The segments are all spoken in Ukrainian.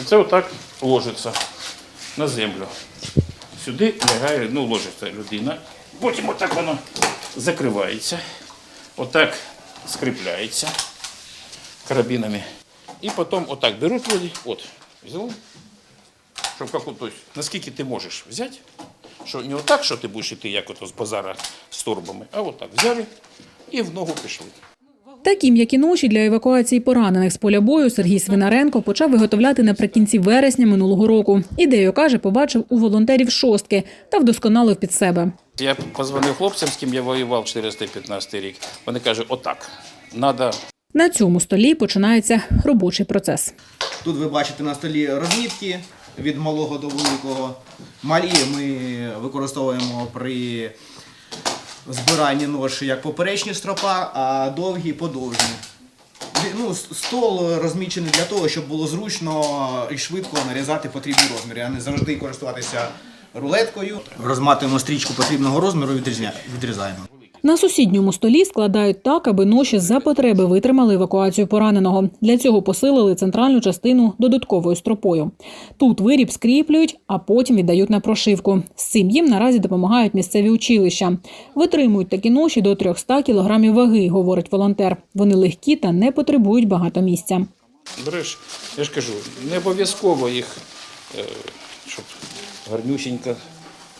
А це отак ложиться на землю. Сюди лягає, ну, ложиться людина. Потім отак воно закривається. Отак скріпляється карабінами. І потім отак беруть люди, от, взяли, щоб як от, наскільки ти можеш взяти, що не отак, що ти будеш йти, як ото з базара з торбами, а отак взяли і в ногу пішли. Такі м'які ноші для евакуації поранених з поля бою Сергій Свинаренко почав виготовляти наприкінці вересня минулого року. Ідею каже, побачив у волонтерів шостки та вдосконалив під себе. Я позвонив хлопцям, з ким я воював 415 рік. Вони кажуть, отак, треба На цьому столі починається робочий процес. Тут ви бачите на столі розмітки від малого до великого. Малі ми використовуємо при збиранні ноші як поперечні стропа, а довгі подовжні. Ну, стол розмічений для того, щоб було зручно і швидко нарізати потрібні розміри, а не завжди користуватися рулеткою. Розматуємо стрічку потрібного розміру і відрізаємо. На сусідньому столі складають так, аби ноші за потреби витримали евакуацію пораненого. Для цього посилили центральну частину додатковою стропою. Тут виріб скріплюють, а потім віддають на прошивку. З цим їм наразі допомагають місцеві училища. Витримують такі ноші до 300 кілограмів ваги, говорить волонтер. Вони легкі та не потребують багато місця. Береш, я ж кажу, не обов'язково їх, е, щоб гарнюсінько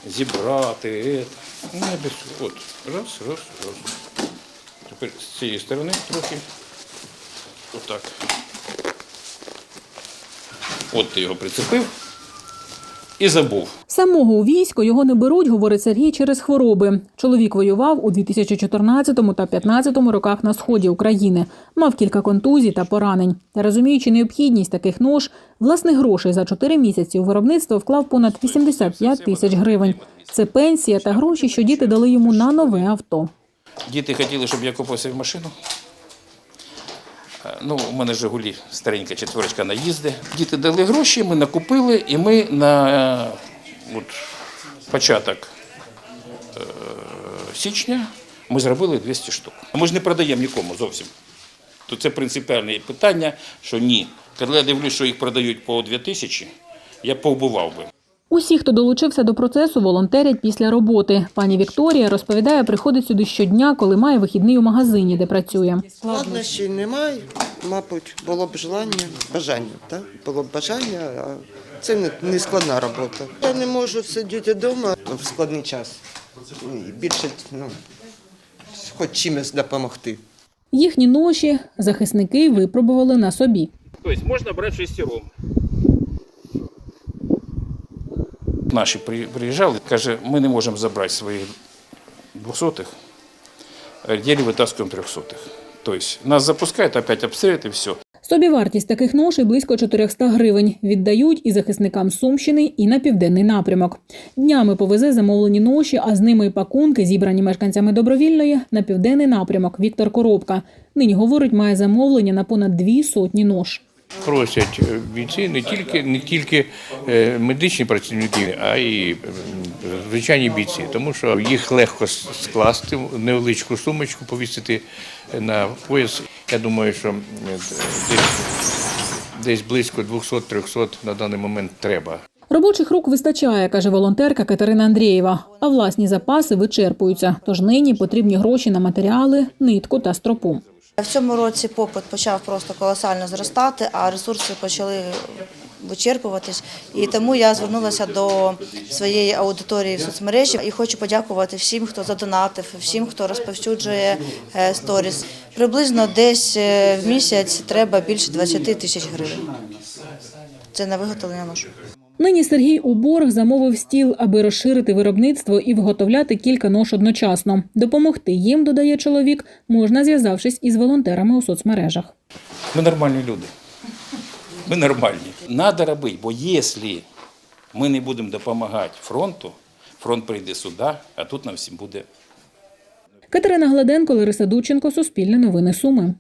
зібрати. е, Не без, от, раз, раз, раз. Тепер з цієї сторони трохи. Отак. От ти його прицепив і забув. Самого у військо його не беруть, говорить Сергій, через хвороби. Чоловік воював у 2014 та 2015 роках на сході України. Мав кілька контузій та поранень. Та розуміючи необхідність таких нож, власних грошей за 4 місяці у виробництво вклав понад 85 тисяч гривень. Це пенсія та гроші, що діти дали йому на нове авто. Діти хотіли, щоб я купив собі машину. Е, Ну, у мене Жигулі старенька четверочка на їзди. Діти дали гроші, ми накупили, і ми на е, от, початок е, січня ми зробили 200 штук. Ми ж не продаємо нікому зовсім. То це принципіальне питання, що ні. Коли я дивлюсь, що їх продають по 2 тисячі, я повбивав би. Усі, хто долучився до процесу, волонтерять після роботи. Пані Вікторія розповідає, приходить сюди щодня, коли має вихідний у магазині, де працює. Складнощів немає, мабуть, було б желання, бажання, так? Було б бажання, а це не, не складна робота. Я не можу сидіти вдома в складний час. Більше, ну, хоч чимось допомогти. Їхні ноші захисники випробували на собі. Тобто можна брати шестером. Наші приїжджали, каже, ми не можемо забрати своїх двохсотих, ділі витаскуємо трьохсотих. Тобто нас запускають, опять обстрілюють і все. Собівартість таких ношей близько 400 гривень. Віддають і захисникам Сумщини, і на південний напрямок. Днями повезе замовлені ноші, а з ними і пакунки, зібрані мешканцями добровільної, на південний напрямок. Віктор Коробка. Нині говорить, має замовлення на понад дві сотні нож. Просять е, бійці не тільки не тільки е, медичні працівники, а й е, звичайні бійці, тому що їх легко скласти в невеличку сумочку, повісити на пояс. Я думаю, що е, десь, десь близько 200-300 на даний момент треба. Робочих рук вистачає, каже волонтерка Катерина Андрієва. А власні запаси вичерпуються. Тож нині потрібні гроші на матеріали, нитку та стропу. В цьому році попит почав просто колосально зростати, а ресурси почали вичерпуватись. І тому я звернулася до своєї аудиторії в соцмережі і хочу подякувати всім, хто задонатив, всім, хто розповсюджує е, сторіс. Приблизно десь е, в місяць треба більше 20 тисяч гривень. Це на виготовлення ношу. Нині Сергій у борг замовив стіл, аби розширити виробництво і виготовляти кілька нож одночасно. Допомогти їм, додає чоловік, можна зв'язавшись із волонтерами у соцмережах. Ми нормальні люди. Ми нормальні. Надо робити, бо якщо ми не будемо допомагати фронту, фронт прийде сюди, а тут нам всім буде Катерина Гладенко, Лариса Дученко, Суспільне новини Суми.